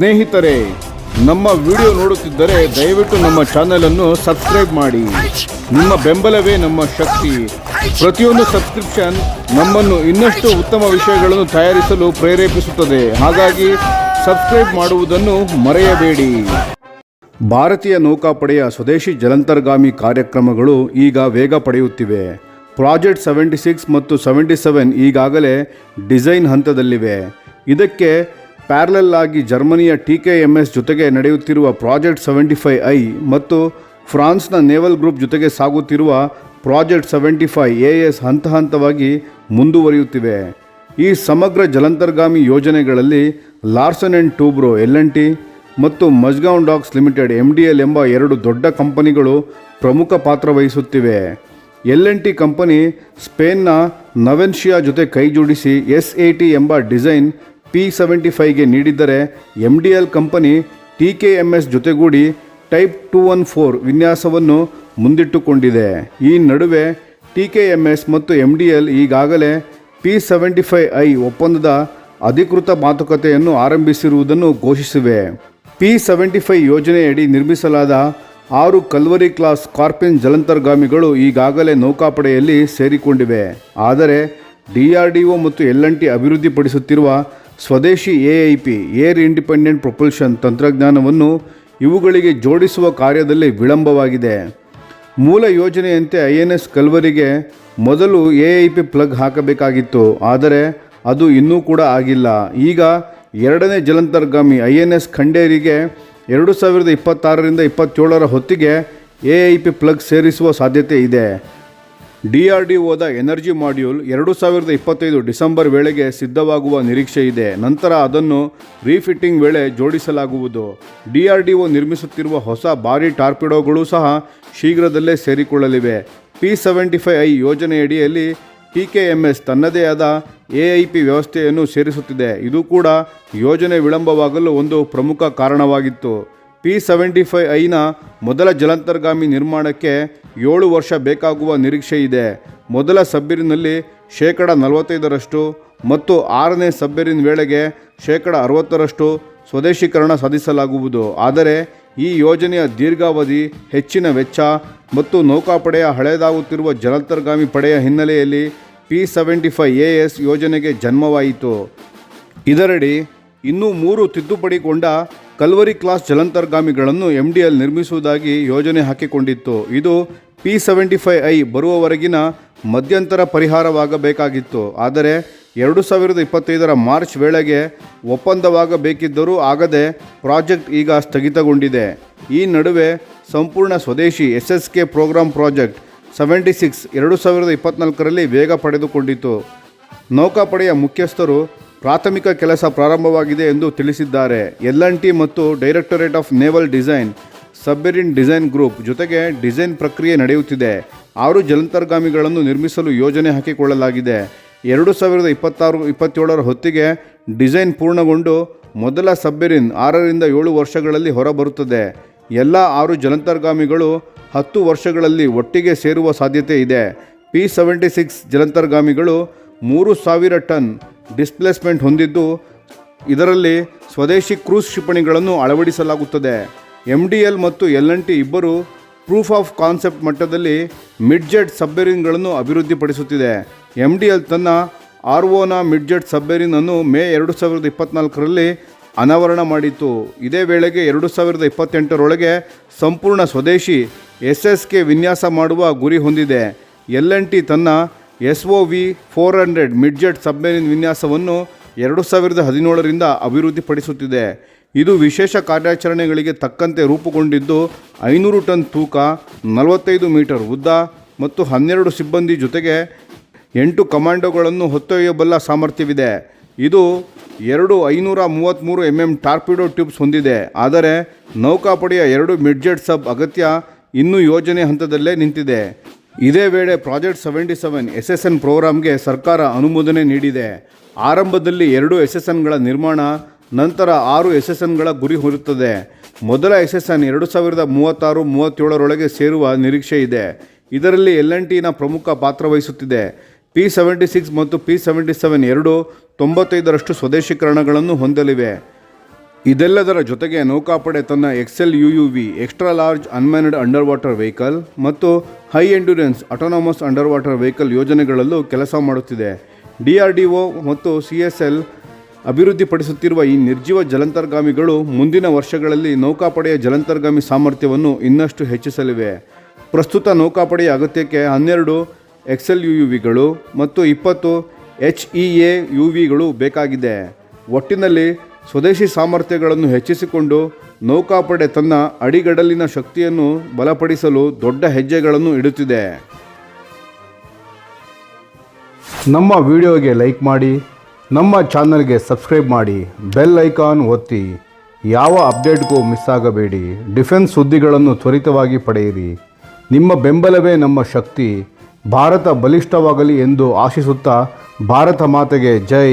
ಸ್ನೇಹಿತರೆ, ನಮ್ಮ ವಿಡಿಯೋ ನೋಡುತ್ತಿದ್ದರೆ ದಯವಿಟ್ಟು ನಮ್ಮ ಚಾನೆಲ್ ಅನ್ನು ಸಬ್ಸ್ಕ್ರೈಬ್ ಮಾಡಿ. ನಿಮ್ಮ ಬೆಂಬಲವೇ ನಮ್ಮ ಶಕ್ತಿ. ಪ್ರತಿಯೊಂದು ಸಬ್ಸ್ಕ್ರಿಪ್ಷನ್ ನಮ್ಮನ್ನು ಇನ್ನಷ್ಟು ಉತ್ತಮ ವಿಷಯಗಳನ್ನು ತಯಾರಿಸಲು ಪ್ರೇರೇಪಿಸುತ್ತದೆ. ಹಾಗಾಗಿ ಸಬ್ಸ್ಕ್ರೈಬ್ ಮಾಡುವುದನ್ನು ಮರೆಯಬೇಡಿ. ಭಾರತೀಯ ನೌಕಾಪಡೆಯ ಸ್ವದೇಶಿ ಜಲಂತರ್ಗಾಮಿ ಕಾರ್ಯಕ್ರಮಗಳು ಈಗ ವೇಗ ಪಡೆಯುತ್ತಿವೆ. ಪ್ರಾಜೆಕ್ಟ್ ಸೆವೆಂಟಿ ಸಿಕ್ಸ್ ಮತ್ತು ಸೆವೆಂಟಿ ಸೆವೆನ್ ಈಗಾಗಲೇ ಡಿಸೈನ್ ಹಂತದಲ್ಲಿವೆ. ಇದಕ್ಕೆ ಪ್ಯಾರಲಲ್ ಆಗಿ ಜರ್ಮನಿಯ ಟಿ ಕೆ ಎಂ ಎಸ್ ಜೊತೆಗೆ ನಡೆಯುತ್ತಿರುವ ಪ್ರಾಜೆಕ್ಟ್ ಸೆವೆಂಟಿ ಫೈ ಐ ಮತ್ತು ಫ್ರಾನ್ಸ್ನ ನೇವಲ್ ಗ್ರೂಪ್ ಜೊತೆಗೆ ಸಾಗುತ್ತಿರುವ project seventy five A S ಹಂತ ಹಂತವಾಗಿ ಮುಂದುವರಿಯುತ್ತಿವೆ. ಈ ಸಮಗ್ರ ಜಲಂತರ್ಗಾಮಿ ಯೋಜನೆಗಳಲ್ಲಿ Larsen and Toubro L N T ಮತ್ತು Mazagon docks limited M D L ಎಂಬ ಎರಡು ದೊಡ್ಡ ಕಂಪನಿಗಳು ಪ್ರಮುಖ ಪಾತ್ರ ವಹಿಸುತ್ತಿವೆ. ಎಲ್ ಎನ್ ಟಿ ಕಂಪನಿ ಸ್ಪೇನ್ನ ನವೆನ್ಷಿಯಾ ಜೊತೆ ಕೈಜೋಡಿಸಿ ಎಸ್ ಎ ಟಿ ಎಂಬ ಡಿಸೈನ್ ಪಿ ಸೆವೆಂಟಿ ಫೈವ್ಗೆ ನೀಡಿದ್ದರೆ M D L company T K M S ಜೊತೆಗೂಡಿ ಟೈಪ್ ಟೂ ಒನ್ ಫೋರ್ ವಿನ್ಯಾಸವನ್ನು ಮುಂದಿಟ್ಟುಕೊಂಡಿದೆ. ಈ ನಡುವೆ ಟಿ ಕೆ ಎಂ ಎಸ್ ಮತ್ತು ಎಂ ಡಿ ಎಲ್ ಈಗಾಗಲೇ ಪಿ ಸೆವೆಂಟಿ ಫೈವ್ ಐ ಒಪ್ಪಂದದ ಅಧಿಕೃತ ಮಾತುಕತೆಯನ್ನು ಆರಂಭಿಸಿರುವುದನ್ನು ಘೋಷಿಸಿವೆ. ಪಿ ಸೆವೆಂಟಿ ಫೈವ್ ಯೋಜನೆಯಡಿ ನಿರ್ಮಿಸಲಾದ ಆರು ಕಲ್ವರಿ ಕ್ಲಾಸ್ ಸ್ಕಾರ್ಪಿಯನ್ ಜಲಂತರ್ಗಾಮಿಗಳು ಈಗಾಗಲೇ ನೌಕಾಪಡೆಯಲ್ಲಿ ಸೇರಿಕೊಂಡಿವೆ. ಆದರೆ ಡಿಆರ್ಡಿಒ ಮತ್ತು ಎಲ್ ಎನ್ ಅಭಿವೃದ್ಧಿಪಡಿಸುತ್ತಿರುವ ಸ್ವದೇಶಿ A I P, air independent propulsion ತಂತ್ರಜ್ಞಾನವನ್ನು ಇವುಗಳಿಗೆ ಜೋಡಿಸುವ ಕಾರ್ಯದಲ್ಲಿ ವಿಳಂಬವಾಗಿದೆ. ಮೂಲ ಯೋಜನೆಯಂತೆ ಐ ಎನ್ ಎಸ್ ಕಲ್ವರಿಗೆ ಮೊದಲು ಎ ಐ ಪಿ ಪ್ಲಗ್ ಹಾಕಬೇಕಾಗಿತ್ತು, ಆದರೆ ಅದು ಇನ್ನೂ ಕೂಡ ಆಗಿಲ್ಲ. ಈಗ ಎರಡನೇ ಜಲಂತರ್ಗಾಮಿ ಐ ಎನ್ ಎಸ್ ಖಂಡೇರಿಗೆ ಎರಡು ಸಾವಿರದ ಇಪ್ಪತ್ತಾರರಿಂದ ಇಪ್ಪತ್ತೇಳರ ಹೊತ್ತಿಗೆ ಎ ಐ ಪಿ ಪ್ಲಗ್ ಸೇರಿಸುವ ಸಾಧ್ಯತೆ ಇದೆ. ಡಿ ಆರ್ ಡಿ ಒದ ಎನರ್ಜಿ ಮಾಡ್ಯೂಲ್ ಎರಡು ಸಾವಿರದ ಇಪ್ಪತ್ತೈದು ಡಿಸೆಂಬರ್ ವೇಳೆಗೆ ಸಿದ್ಧವಾಗುವ ನಿರೀಕ್ಷೆ ಇದೆ. ನಂತರ ಅದನ್ನು ರೀಫಿಟ್ಟಿಂಗ್ ವೇಳೆ ಜೋಡಿಸಲಾಗುವುದು. ಡಿ ಆರ್ ಡಿ ಒ ನಿರ್ಮಿಸುತ್ತಿರುವ ಹೊಸ ಭಾರಿ ಟಾರ್ಪಿಡೋಗಳು ಸಹ ಶೀಘ್ರದಲ್ಲೇ ಸೇರಿಕೊಳ್ಳಲಿವೆ. ಪಿ ಸೆವೆಂಟಿ ಫೈವ್ ಐ ಯೋಜನೆಯಡಿಯಲ್ಲಿ ಟಿ ಎಂ ಎಸ್ ತನ್ನದೇ ಆದ ಎ ಐ ಪಿ ವ್ಯವಸ್ಥೆಯನ್ನು ಸೇರಿಸುತ್ತಿದೆ. ಇದು ಕೂಡ ಯೋಜನೆ ವಿಳಂಬವಾಗಲು ಒಂದು ಪ್ರಮುಖ ಕಾರಣವಾಗಿತ್ತು. ಪಿ ಸೆವೆಂಟಿ ಫೈವ್ ಐನ ಮೊದಲ ಜಲಂತರ್ಗಾಮಿ ನಿರ್ಮಾಣಕ್ಕೆ ಏಳು ವರ್ಷ ಬೇಕಾಗುವ ನಿರೀಕ್ಷೆ ಇದೆ. ಮೊದಲ ಸಬ್ಬಿರಿನಲ್ಲಿ ಶೇಕಡ ನಲವತ್ತೈದರಷ್ಟು ಮತ್ತು ಆರನೇ ಸಬ್ಯರಿನ ವೇಳೆಗೆ ಶೇಕಡ ಅರವತ್ತರಷ್ಟು ಸ್ವದೇಶೀಕರಣ ಸಾಧಿಸಲಾಗುವುದು. ಆದರೆ ಈ ಯೋಜನೆಯ ದೀರ್ಘಾವಧಿ, ಹೆಚ್ಚಿನ ವೆಚ್ಚ ಮತ್ತು ನೌಕಾಪಡೆಯ ಹಳೆಯದಾಗುತ್ತಿರುವ ಜಲಂತರ್ಗಾಮಿ ಪಡೆಯ ಹಿನ್ನೆಲೆಯಲ್ಲಿ P seventy five A S ಯೋಜನೆಗೆ ಜನ್ಮವಾಯಿತು. ಇದರಡಿ ಇನ್ನೂ ಮೂರು ತಿದ್ದುಪಡಿಗೊಂಡ ಕಲ್ವರಿ ಕ್ಲಾಸ್ ಜಲಂತರ್ಗಾಮಿಗಳನ್ನು ಎಂ ಡಿ ಎಲ್ ನಿರ್ಮಿಸುವುದಾಗಿ ಯೋಜನೆ ಹಾಕಿಕೊಂಡಿತ್ತು. ಇದು ಪಿ ಸೆವೆಂಟಿ ಫೈವ್ ಐ ಬರುವವರೆಗಿನ ಮಧ್ಯಂತರ ಪರಿಹಾರವಾಗಬೇಕಾಗಿತ್ತು. ಆದರೆ ಎರಡು ಸಾವಿರದ ಇಪ್ಪತ್ತೈದರ ಮಾರ್ಚ್ ವೇಳೆಗೆ ಒಪ್ಪಂದವಾಗಬೇಕಿದ್ದರೂ ಆಗದೆ ಪ್ರಾಜೆಕ್ಟ್ ಈಗ ಸ್ಥಗಿತಗೊಂಡಿದೆ. ಈ ನಡುವೆ ಸಂಪೂರ್ಣ ಸ್ವದೇಶಿ S S K program project seventy six ಎರಡು ಸಾವಿರದ ಇಪ್ಪತ್ನಾಲ್ಕರಲ್ಲಿ ವೇಗ ಪಡೆದುಕೊಂಡಿತು. ನೌಕಾಪಡೆಯ ಮುಖ್ಯಸ್ಥರು ಪ್ರಾಥಮಿಕ ಕೆಲಸ ಪ್ರಾರಂಭವಾಗಿದೆ ಎಂದು ತಿಳಿಸಿದ್ದಾರೆ. ಎಲ್ ಎನ್ ಟಿ ಮತ್ತು directorate of naval design, submarine design group ಜೊತೆಗೆ ಡಿಸೈನ್ ಪ್ರಕ್ರಿಯೆ ನಡೆಯುತ್ತಿದೆ. ಆರು ಜಲಂತರ್ಗಾಮಿಗಳನ್ನು ನಿರ್ಮಿಸಲು ಯೋಜನೆ ಹಾಕಿಕೊಳ್ಳಲಾಗಿದೆ. ಎರಡು ಸಾವಿರದ ಇಪ್ಪತ್ತಾರು, ಇಪ್ಪತ್ತೇಳರ ಹೊತ್ತಿಗೆ ಡಿಸೈನ್ ಪೂರ್ಣಗೊಂಡು ಮೊದಲ ಸಬ್ಮೆರಿನ್ ಆರರಿಂದ ಏಳು ವರ್ಷಗಳಲ್ಲಿ ಹೊರಬರುತ್ತದೆ. ಎಲ್ಲ ಆರು ಜಲಂತರ್ಗಾಮಿಗಳು ಹತ್ತು ವರ್ಷಗಳಲ್ಲಿ ಒಟ್ಟಿಗೆ ಸೇರುವ ಸಾಧ್ಯತೆ ಇದೆ. ಪಿ ಸೆವೆಂಟಿ ಸಿಕ್ಸ್ ಜಲಂತರ್ಗಾಮಿಗಳು ಮೂರು ಸಾವಿರ ಟನ್ ಡಿಸ್ಪ್ಲೇಸ್ಮೆಂಟ್ ಹೊಂದಿದ್ದು ಇದರಲ್ಲಿ ಸ್ವದೇಶಿ ಕ್ರೂಸ್ ಕ್ಷಿಪಣಿಗಳನ್ನು ಅಳವಡಿಸಲಾಗುತ್ತದೆ. ಎಂ ಡಿ ಎಲ್ ಮತ್ತು ಎಲ್ ಎನ್ ಟಿ ಇಬ್ಬರು ಪ್ರೂಫ್ ಆಫ್ ಕಾನ್ಸೆಪ್ಟ್ ಮಟ್ಟದಲ್ಲಿ ಮಿಡ್ಜೆಟ್ ಸಬ್ಮೆರಿನ್ಗಳನ್ನು ಅಭಿವೃದ್ಧಿಪಡಿಸುತ್ತಿದೆ. ಎಂ ಡಿ ಎಲ್ ತನ್ನ ಆರ್ ಒನ ಮಿಡ್ಜೆಟ್ ಸಬ್ಮೆರಿನ್ ಅನ್ನು ಮೇ ಎರಡು ಸಾವಿರದ ಇಪ್ಪತ್ನಾಲ್ಕರಲ್ಲಿ ಅನಾವರಣ ಮಾಡಿತ್ತು. ಇದೇ ವೇಳೆಗೆ ಎರಡು ಸಾವಿರದ ಇಪ್ಪತ್ತೆಂಟರೊಳಗೆ ಸಂಪೂರ್ಣ ಸ್ವದೇಶಿ ಎಸ್ ಎಸ್ ಕೆ ವಿನ್ಯಾಸ ಮಾಡುವ ಗುರಿ ಹೊಂದಿದೆ. ಎಲ್ ಎನ್ ಟಿ ತನ್ನ S O V four hundred midget submarine ವಿನ್ಯಾಸವನ್ನು ಎರಡು ಸಾವಿರದ ಹದಿನೇಳರಿಂದ ಅಭಿವೃದ್ಧಿಪಡಿಸುತ್ತಿದೆ. ಇದು ವಿಶೇಷ ಕಾರ್ಯಾಚರಣೆಗಳಿಗೆ ತಕ್ಕಂತೆ ರೂಪುಗೊಂಡಿದ್ದು ಐನೂರು ಟನ್ ತೂಕ, ನಲವತ್ತೈದು ಮೀಟರ್ ಉದ್ದ ಮತ್ತು ಹನ್ನೆರಡು ಸಿಬ್ಬಂದಿ ಜೊತೆಗೆ ಎಂಟು ಕಮಾಂಡೋಗಳನ್ನು ಹೊತ್ತೊಯ್ಯಬಲ್ಲ ಸಾಮರ್ಥ್ಯವಿದೆ. ಇದು ಎರಡು ಐನೂರ ಮೂವತ್ತ್ಮೂರು ಎಂ ಎಂ ಟಾರ್ಪಿಡೋ ಟ್ಯೂಬ್ಸ್ ಹೊಂದಿದೆ. ಆದರೆ ನೌಕಾಪಡೆಯ ಎರಡು ಮಿಡ್ಜೆಟ್ ಸಬ್ ಅಗತ್ಯ ಇನ್ನೂ ಯೋಜನೆ ಹಂತದಲ್ಲೇ ನಿಂತಿದೆ. ಇದೇ ವೇಳೆ project seventy seven S S N ಪ್ರೋಗ್ರಾಮ್ಗೆ ಸರ್ಕಾರ ಅನುಮೋದನೆ ನೀಡಿದೆ. ಆರಂಭದಲ್ಲಿ ಎರಡು ಎಸ್ ಎಸ್ ಎನ್ಗಳ ನಿರ್ಮಾಣ, ನಂತರ ಆರು ಎಸ್ ಎಸ್ ಎನ್ಗಳ ಗುರಿ ಹೊರುತ್ತದೆ. ಮೊದಲ ಎಸ್ ಎಸ್ ಎನ್ ಎರಡು ಸಾವಿರದ ಮೂವತ್ತಾರು ಮೂವತ್ತೇಳರೊಳಗೆ ಸೇರುವ ನಿರೀಕ್ಷೆ ಇದೆ. ಇದರಲ್ಲಿ ಎಲ್ ಎನ್ ಟಿನ ಪ್ರಮುಖ ಪಾತ್ರ ವಹಿಸುತ್ತಿದೆ. ಪಿ ಸೆವೆಂಟಿ ಸಿಕ್ಸ್ ಮತ್ತು ಪಿ ಸೆವೆಂಟಿ ಸೆವೆನ್ ಎರಡು ತೊಂಬತ್ತೈದರಷ್ಟು ಸ್ವದೇಶೀಕರಣಗಳನ್ನು ಹೊಂದಲಿವೆ. ಇದೆಲ್ಲದರ ಜೊತೆಗೆ ನೌಕಾಪಡೆ ತನ್ನ XL U U V extra large unmanned underwater vehicle vehicle ಮತ್ತು high endurance autonomous underwater vehicle vehicle ಯೋಜನೆಗಳಲ್ಲೂ ಕೆಲಸ ಮಾಡುತ್ತಿದೆ. ಡಿ ಆರ್ ಡಿ ಒ ಮತ್ತು ಸಿ ಎಸ್ ಎಲ್ ಅಭಿವೃದ್ಧಿಪಡಿಸುತ್ತಿರುವ ಈ ನಿರ್ಜೀವ ಜಲಂತರ್ಗಾಮಿಗಳು ಮುಂದಿನ ವರ್ಷಗಳಲ್ಲಿ ನೌಕಾಪಡೆಯ ಜಲಂತರ್ಗಾಮಿ ಸಾಮರ್ಥ್ಯವನ್ನು ಇನ್ನಷ್ಟು ಹೆಚ್ಚಿಸಲಿವೆ. ಪ್ರಸ್ತುತ ನೌಕಾಪಡೆಯ ಅಗತ್ಯಕ್ಕೆ ಹನ್ನೆರಡು ಎಕ್ಸೆಲ್ ಯು ಯು ವಿಗಳು ಮತ್ತು ಇಪ್ಪತ್ತು ಎಚ್ ಇ ಎ ಯು ವಿಗಳು ಬೇಕಾಗಿದೆ. ಒಟ್ಟಿನಲ್ಲಿ ಸ್ವದೇಶಿ ಸಾಮರ್ಥ್ಯಗಳನ್ನು ಹೆಚ್ಚಿಸಿಕೊಂಡು ನೌಕಾಪಡೆ ತನ್ನ ಅಡಿಗಡಲಿನ ಶಕ್ತಿಯನ್ನು ಬಲಪಡಿಸಲು ದೊಡ್ಡ ಹೆಜ್ಜೆಗಳನ್ನು ಇಡುತ್ತಿದೆ. ನಮ್ಮ ವಿಡಿಯೋಗೆ ಲೈಕ್ ಮಾಡಿ, ನಮ್ಮ ಚಾನಲ್ಗೆ ಸಬ್ಸ್ಕ್ರೈಬ್ ಮಾಡಿ, ಬೆಲ್ ಐಕಾನ್ ಒತ್ತಿ, ಯಾವ ಅಪ್ಡೇಟ್ಗೂ ಮಿಸ್ ಆಗಬೇಡಿ, ಡಿಫೆನ್ಸ್ ಸುದ್ದಿಗಳನ್ನು ತ್ವರಿತವಾಗಿ ಪಡೆಯಿರಿ. ನಿಮ್ಮ ಬೆಂಬಲವೇ ನಮ್ಮ ಶಕ್ತಿ. ಭಾರತ ಬಲಿಷ್ಠವಾಗಲಿ ಎಂದು ಆಶಿಸುತ್ತಾ, ಭಾರತ ಮಾತೆಗೆ ಜೈ.